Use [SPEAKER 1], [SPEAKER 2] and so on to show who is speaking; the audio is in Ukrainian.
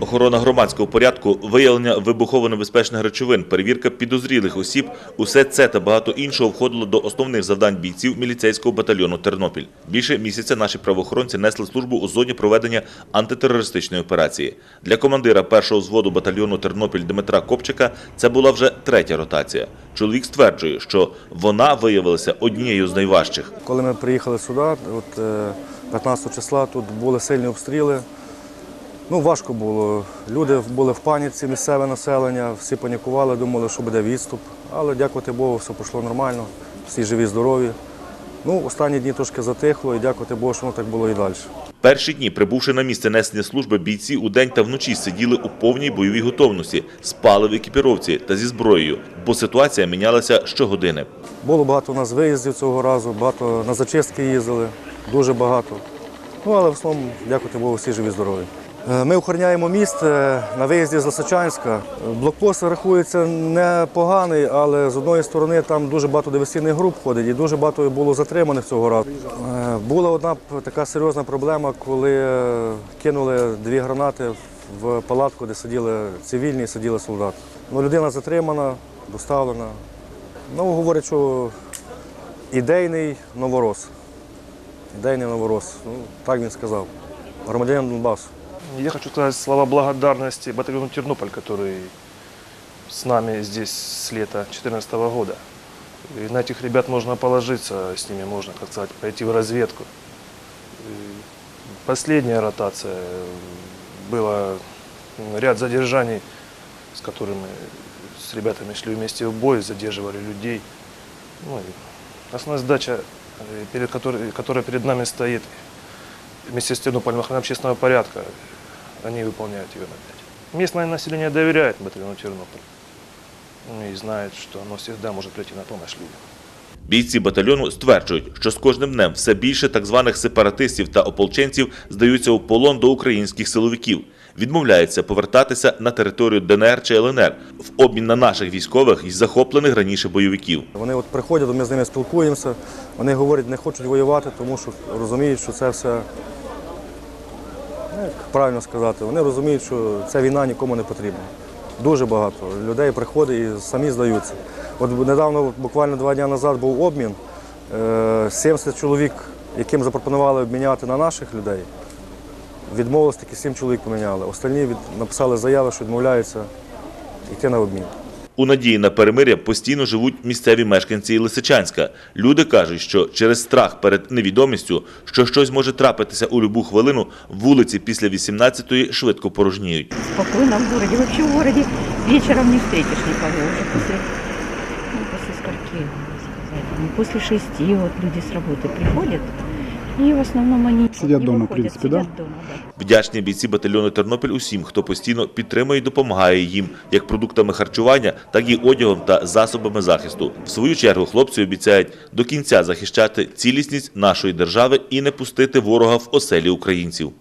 [SPEAKER 1] Охорона громадського порядку, виявлення вибухово-небезпечних речовин, перевірка підозрілих осіб – усе це та багато іншого входило до основних завдань бійців міліцейського батальйону «Тернопіль». Більше місяця наші правоохоронці несли службу у зоні проведення антитерористичної операції. Для командира першого взводу батальйону «Тернопіль» Дмитра Копчика це була вже третя ротація. Чоловік стверджує, що вона виявилася однією з найважчих.
[SPEAKER 2] Коли ми приїхали сюди, от е, 15 числа тут були сильні обстріли. Ну, важко було. Люди були в паніці, місцеве населення, всі панікували, думали, що буде відступ. Але дякувати Богу, все пройшло нормально, всі живі, здорові. Ну, останні дні трошки затихло і дякувати Богу, що воно так було і далі.
[SPEAKER 1] Перші дні, прибувши на місце несення служби, бійці удень та вночі сиділи у повній бойовій готовності, спали в екіпіровці та зі зброєю, бо ситуація мінялася щогодини.
[SPEAKER 2] Було багато у нас виїздів цього разу, багато на зачистки їздили, дуже багато. Ну, але в основному, дякувати Богу, всі живі, здорові. Е, Ми охороняємо міст е, на виїзді з Лисичанська. Блокпост рахується непоганий, але з одної сторони там дуже багато диверсійних груп ходить і дуже багато було затриманих цього разу. Е, Була одна така серйозна проблема, коли кинули дві гранати в палатку, де сиділи цивільні і сиділи солдати. Ну, людина затримана, доставлена. Ну, говорять, що ідейний новорос. Ідейний новорос. Ну, так він сказав. Громадянин Донбасу.
[SPEAKER 3] Я хочу сказать слова благодарности батальону Тернополь, который с нами здесь с лета 2014 года. И на этих ребят можно положиться, с ними можно, как сказать, пойти в разведку. Последняя ротация было м, ряд задержаний, с которыми с ребятами шли вместе в бой, задерживали людей. Ну, основная задача, э, перед которой, которая перед нами стоит, вместе с Тернополем охрана общественного порядка, они выполняют ее на пять. Местное население доверяет батальону Тернополь ну, и знает, что оно всегда может прийти на помощь людям.
[SPEAKER 1] Бійці батальйону стверджують, що з кожним днем все більше так званих сепаратистів та ополченців здаються у полон до українських силовиків, відмовляються повертатися на територію ДНР чи ЛНР в обмін на наших військових із захоплених раніше бойовиків.
[SPEAKER 2] Вони от приходять, ми з ними спілкуємося, вони говорять, не хочуть воювати, тому що розуміють, що це все, ну, як правильно сказати, вони розуміють, що ця війна нікому не потрібна. Дуже багато людей приходить і самі здаються. От недавно, буквально два дні назад, був обмін. Е, 70 чоловік, яким запропонували обміняти на наших людей, відмовилось тільки 7 чоловік поміняли. Останні написали заяви, що відмовляються йти на обмін.
[SPEAKER 1] У надії на перемир'я постійно живуть місцеві мешканці Лисичанська. Люди кажуть, що через страх перед невідомістю, що щось може трапитися у любу хвилину, вулиці після 18-ї швидко порожніють.
[SPEAKER 4] спокойно в городе. Вообще в городе вечером не встретишь никого уже после, ну, после скольки, сказать, ну, после шести вот люди с работы приходят, и в основному они
[SPEAKER 5] сидять
[SPEAKER 4] вдома,
[SPEAKER 5] дома, в
[SPEAKER 4] дома, да.
[SPEAKER 1] Вдячні бійці батальйону Тернопіль усім, хто постійно підтримує і допомагає їм як продуктами харчування, так і одягом та засобами захисту. В свою чергу хлопці обіцяють до кінця захищати цілісність нашої держави і не пустити ворога в оселі українців.